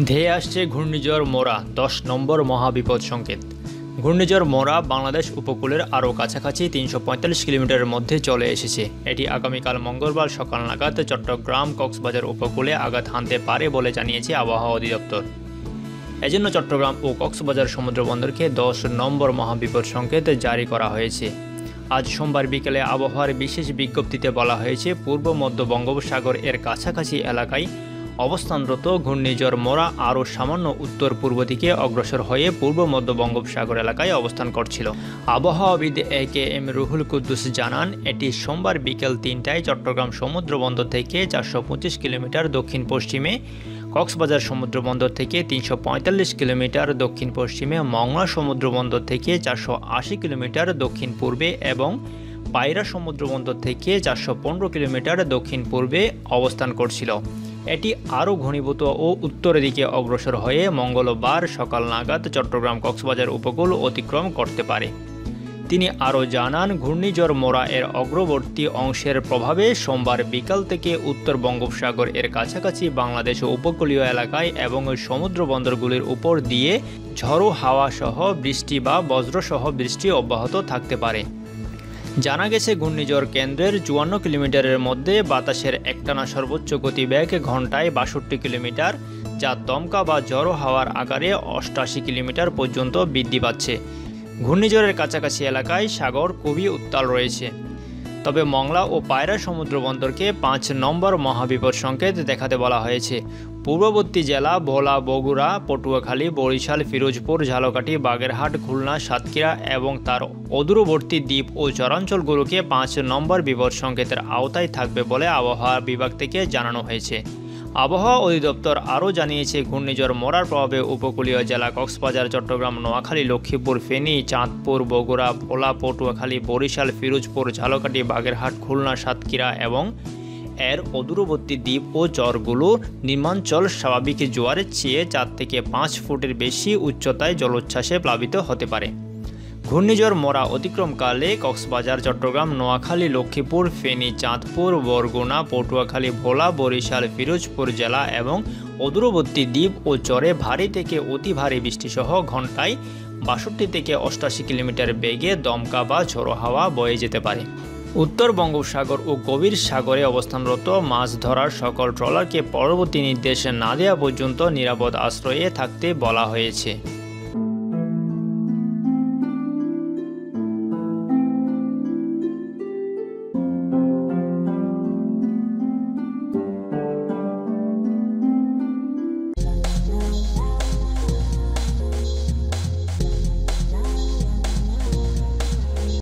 ধেয়ে আসছে ঘূর্ণিঝড় মোরা, দশ নম্বর মহাবিপদ সংকেত। ঘূর্ণিঝড় মোরা বাংলাদেশ উপকূলের আরও কাছাকাছি তিনশো পঁয়তাল্লিশ কিলোমিটারের মধ্যে চলে এসেছে। এটি আগামীকাল মঙ্গলবার সকাল নাগাদ চট্টগ্রাম কক্সবাজার উপকূলে আঘাত হানতে পারে বলে জানিয়েছে আবহাওয়া অধিদপ্তর। এজন্য চট্টগ্রাম ও কক্সবাজার সমুদ্র বন্দরকে দশ নম্বর মহাবিপদ সংকেত জারি করা হয়েছে। আজ সোমবার বিকেলে আবহাওয়ার বিশেষ বিজ্ঞপ্তিতে বলা হয়েছে, পূর্ব মধ্য বঙ্গোপসাগর এর কাছাকাছি এলাকায় অবস্থানরত ঘূর্ণিঝড় মোরা আরও সামান্য উত্তর পূর্ব দিকে অগ্রসর হয়ে পূর্ব মধ্য বঙ্গোপসাগর এলাকায় অবস্থান করছিল। আবহাওয়াবিদ A K M Ruhul Kuddus জানান, এটি সোমবার বিকেল তিনটায় চট্টগ্রাম সমুদ্র বন্দর থেকে চারশো পঁচিশ কিলোমিটার দক্ষিণ পশ্চিমে, কক্সবাজার সমুদ্র বন্দর থেকে তিনশো পঁয়তাল্লিশ কিলোমিটার দক্ষিণ পশ্চিমে, মংলা সমুদ্র বন্দর থেকে চারশো আশি কিলোমিটার দক্ষিণ পূর্বে এবং পায়রা সমুদ্র বন্দর থেকে চারশো পনেরো কিলোমিটার দক্ষিণ পূর্বে অবস্থান করছিল। এটি আরও ঘনীভূত ও উত্তরের দিকে অগ্রসর হয়ে মঙ্গলবার সকাল নাগাদ চট্টগ্রাম কক্সবাজার উপকূল অতিক্রম করতে পারে। তিনি আরও জানান, ঘূর্ণিঝড় মোরা এর অগ্রবর্তী অংশের প্রভাবে সোমবার বিকাল থেকে উত্তর বঙ্গোপসাগর এর কাছাকাছি বাংলাদেশ উপকূলীয় এলাকায় এবং সমুদ্র বন্দরগুলির উপর দিয়ে ঝড়ো হাওয়া সহ বৃষ্টি বা বজ্রসহ বৃষ্টি অব্যাহত থাকতে পারে। জানা গেছে, ঘূর্ণিঝড় কেন্দ্রের চুয়ান্ন কিলোমিটারের মধ্যে বাতাসের একটানা সর্বোচ্চ গতিবেগ ঘন্টায় বাষট্টি কিলোমিটার, যা দমকা বা জড়ো হাওয়ার আকারে অষ্টাশি কিলোমিটার পর্যন্ত বৃদ্ধি পাচ্ছে। ঘূর্ণিঝড়ের কাছাকাছি এলাকায় সাগর খুবই উত্তাল রয়েছে। তবে মংলা ও পায়রা সমুদ্র বন্দরকে পাঁচ নম্বর মহাবিপদ সংকেত দেখাতে বলা হয়েছে। পূর্ববর্তী জেলা ভোলা, বগুড়া, পটুয়াখালী, বরিশাল, ফিরোজপুর, ঝালকাঠি, বাগেরহাট, খুলনা, সাতক্ষীরা এবং তার অদূরবর্তী দ্বীপ ও চরাঞ্চলগুলোকে পাঁচ নম্বর বিপদ সংকেতের আওতায় থাকবে বলে আবহাওয়া বিভাগ থেকে জানানো হয়েছে। আবহাওয়া অধিদপ্তর আরও জানিয়েছে, ঘূর্ণিঝড় মরার প্রভাবে উপকূলীয় জেলা কক্সবাজার, চট্টগ্রাম, নোয়াখালী, লক্ষ্মীপুর, ফেনী, চাঁদপুর, বগুড়া ভোলা পটুয়াখালী বরিশাল, ফিরোজপুর, ঝালকাঠি, বাগেরহাট, খুলনা, সাতক্ষীরা এবং এর অদূরবর্তী দ্বীপ ও চরগুলো নির্মাঞ্চল স্বাভাবিক জোয়ারের চেয়ে চার থেকে পাঁচ ফুটের বেশি উচ্চতায় জলোচ্ছ্বাসে প্লাবিত হতে পারে। ঘূর্ণিঝড় মরা অতিক্রমকালে কক্সবাজার, চট্টগ্রাম, নোয়াখালী, লক্ষ্মীপুর, ফেনী, চাঁদপুর, বরগুনা, পটুয়াখালী, ভোলা, বরিশাল, ফিরোজপুর জেলা এবং অদূরবর্তী দ্বীপ ও চরে ভারী থেকে অতি ভারী বৃষ্টিসহ ঘন্টায় বাষট্টি থেকে অষ্টাশি কিলোমিটার বেগে দমকা বা ঝোড়ো হাওয়া বয়ে যেতে পারে। উত্তর বঙ্গোপসাগর ও গভীর সাগরে অবস্থানরত মাছ ধরার সকল ট্রলারকে পরবর্তী নির্দেশ না দেওয়া পর্যন্ত নিরাপদ আশ্রয়ে থাকতে বলা হয়েছে।